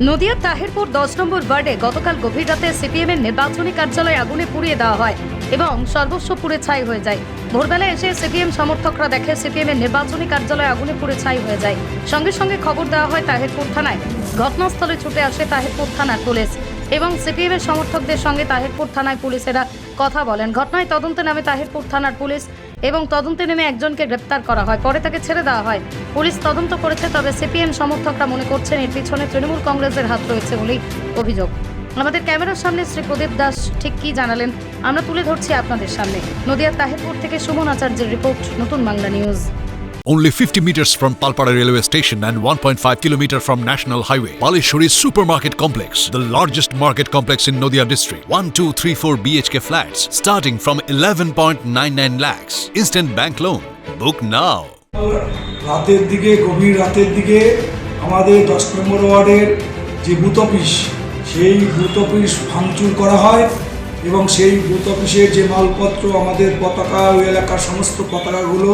নদিয়ার তাহিরপুর দশ নম্বর ওয়ার্ডে গতকাল গভীর রাতে সিপিএম এর নির্বাচনী কার্যালয় আগুনে পুড়িয়ে দেওয়া হয় এবং সর্বস্ব পুড়ে ছাই হয়ে যায়। ভোরবেলা এসে সিপিএম সমর্থকরা দেখে সিপিএম এর নির্বাচনী কার্যালয় আগুনে পুড়ে ছাই হয়ে যায়। সঙ্গে সঙ্গে খবর দেওয়া হয় তাহিরপুর থানায়। ঘটনাস্থলে ছুটে আসে তাহিরপুর থানার পুলিশ এবং সিপিএম এর সমর্থকদের সঙ্গে তাহিরপুর থানায় পুলিশেরা কথা বলেন। ঘটনায় তদন্তে নামে তাহিরপুর থানার পুলিশ এবং তদন্তে নেমে একজনকে গ্রেপ্তার করা হয়। পরে তাকে ছেড়ে দেওয়া হয়। পুলিশ তদন্ত করেছে, তবে সিপিএম সমর্থকরা মনে করছেন, এর পিছনে তৃণমূল কংগ্রেসের হাত রয়েছে বলেই অভিযোগ। আমাদের ক্যামেরার সামনে শ্রী প্রদীপ দাস ঠিক কি জানালেন, আমরা তুলে ধরছি আপনাদের সামনে। নদিয়ার তাহিরপুর থেকে সুমন আচার্যের রিপোর্ট, নতুন Bangla news. Only 50 meters from Palpara railway station and 1.5 kilometer from National Highway. Palishuri Supermarket Complex, the largest market complex in Noida district. 1, 2, 3, 4 BHK flats starting from 11.99 lakhs. Instant bank loan. Book now. রাতের দিকে গভীর রাতের দিকে আমাদের দশ নম্বর ওয়ার্ডের যে booth office সেই বুথ অফিস ভাঙচুর করা হয় এবং সেই বুথ অফিসের যে মালপত্র আমাদের পতাকা ওই এলাকার সমস্ত পতাকাগুলো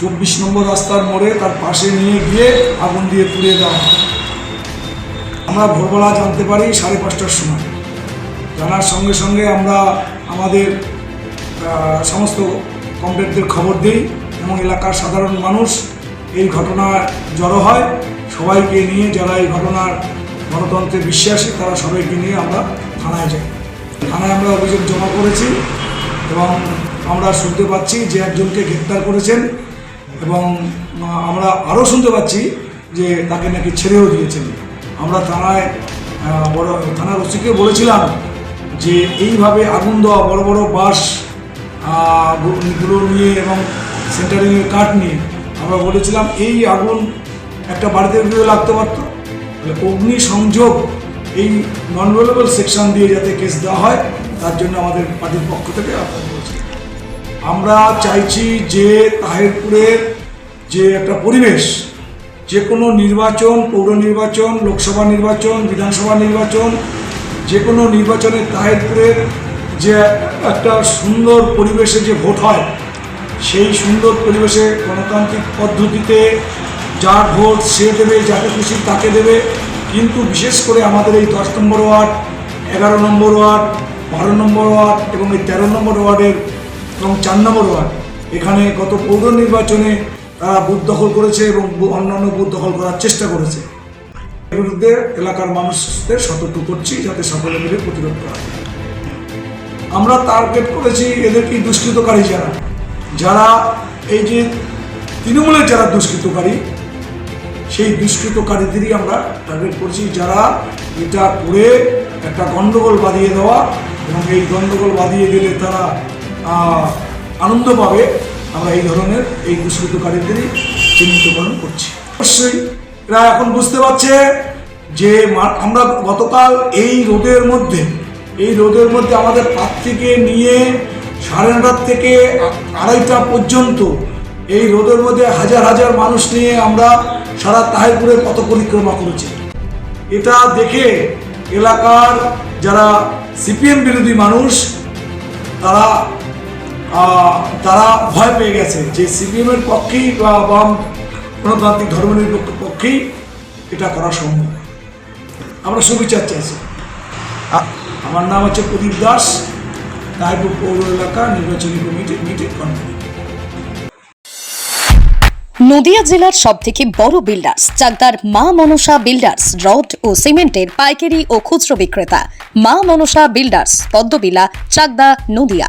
চব্বিশ নম্বর রাস্তার মোড়ে তার পাশে নিয়ে গিয়ে আগুন দিয়ে পুড়িয়ে দেওয়া আমরা ভোরবেলা জানতে পারি সাড়ে পাঁচটার সময়। জানার সঙ্গে সঙ্গে আমরা আমাদের সমস্ত কমপ্লেটদের খবর দিই এবং এলাকার সাধারণ মানুষ এই ঘটনা জড়ো হয়। সবাইকে নিয়ে যারা এই ঘটনার গণতন্ত্রে বিশ্বাসী, তারা সবাইকে নিয়ে আমরা থানায় যাই। থানায় আমরা অভিযোগ জমা করেছি এবং আমরা শুনতে পাচ্ছি যে একজনকে গ্রেপ্তার করেছেন এবং আমরা আরও শুনতে পাচ্ছি যে তাকে নাকি ছেড়েও দিয়েছেন। আমরা থানায় বড়, থানার ওসিকে বলেছিলাম যে এইভাবে আগুন দেওয়া বড় বড় বাসগুলো নিয়ে এবং সেন্টারিংয়ের কাঠ নিয়ে আমরা বলেছিলাম, এই আগুন একটা বাড়িতে লাগতে পারতো? অগ্নি সংযোগ এই নন সেকশন দিয়ে যাতে কেস দেওয়া হয়, তার জন্য আমাদের পার্টির পক্ষ থেকে আমরা চাইছি যে তাহিরপুরের যে একটা পরিবেশ, যে কোনো নির্বাচন, পৌর নির্বাচন, লোকসভা নির্বাচন, বিধানসভা নির্বাচন, যে কোনো নির্বাচনে তাহিরপুরের যে একটা সুন্দর পরিবেশে যে ভোট হয়, সেই সুন্দর পরিবেশে গণতান্ত্রিক পদ্ধতিতে যার ভোট সে দেবে, যাকে খুশি তাকে দেবে। কিন্তু বিশেষ করে আমাদের এই দশ নম্বর ওয়ার্ড, এগারো নম্বর ওয়ার্ড, বারো নম্বর ওয়ার্ড এবং এই তেরো নম্বর ওয়ার্ডের এবং চার নম্বর ওয়ার্ড। এখানে গত পৌর নির্বাচনে তারা বুথ দখল করেছে এবং অন্যান্য বুথ দখল করার চেষ্টা করেছে। এর বিরুদ্ধে এলাকার মানুষদের সতর্ক করছি যাতে সকলে মিলে প্রতিরোধ করা। আমরা টার্গেট করেছি এদের কি দুষ্কৃতকারী যারা। যারা এই যে তৃণমূলের যারা দুষ্কৃতকারী, সেই দুষ্কৃতকারীদেরই আমরা টার্গেট করছি। যারা এটা করে একটা গণ্ডগোল বাঁধিয়ে দেওয়া এবং এই গণ্ডগোল বাঁধিয়ে দিলে তারা আনন্দ পাবে। আমরা এই ধরনের এই দুষ্কৃতকারীদেরই চিহ্নিতকরণ করছি। অবশ্যই এরা এখন বুঝতে পারছে যে আমরা গতকাল এই রোদের মধ্যে, এই রোদের মধ্যে আমাদের থেকে নিয়ে সাড়ে নটার থেকে আড়াইটা পর্যন্ত এই রোদের মধ্যে হাজার হাজার মানুষ নিয়ে আমরা সারা তাহিরপুরে পথ পরিক্রমা করেছি। এটা দেখে এলাকার যারা সিপিএম বিরোধী মানুষ, তারা তারা ভয় পেয়ে গেছে যে সিপিএমের পক্ষেই বা বাম গণতান্ত্রিক ধর্মনিরপেক্ষ পক্ষেই এটা করা সম্ভব। আমরা সুবিচার চাইছি। আমার নাম হচ্ছে প্রদীপ দাস তাহিরপুর পৌর এলাকা নির্বাচনী কমিটি মিটিং কনভেনর নদিয়া জেলার সব থেকে বড় বিল্ডার্স চাকদার মা মনসা বিল্ডার্স রড ও সিমেন্টের পাইকারি ও খুচরো বিক্রেতা। মা মনসা বিল্ডার্স পদ্মবিলা, চাকদা, নদিয়া।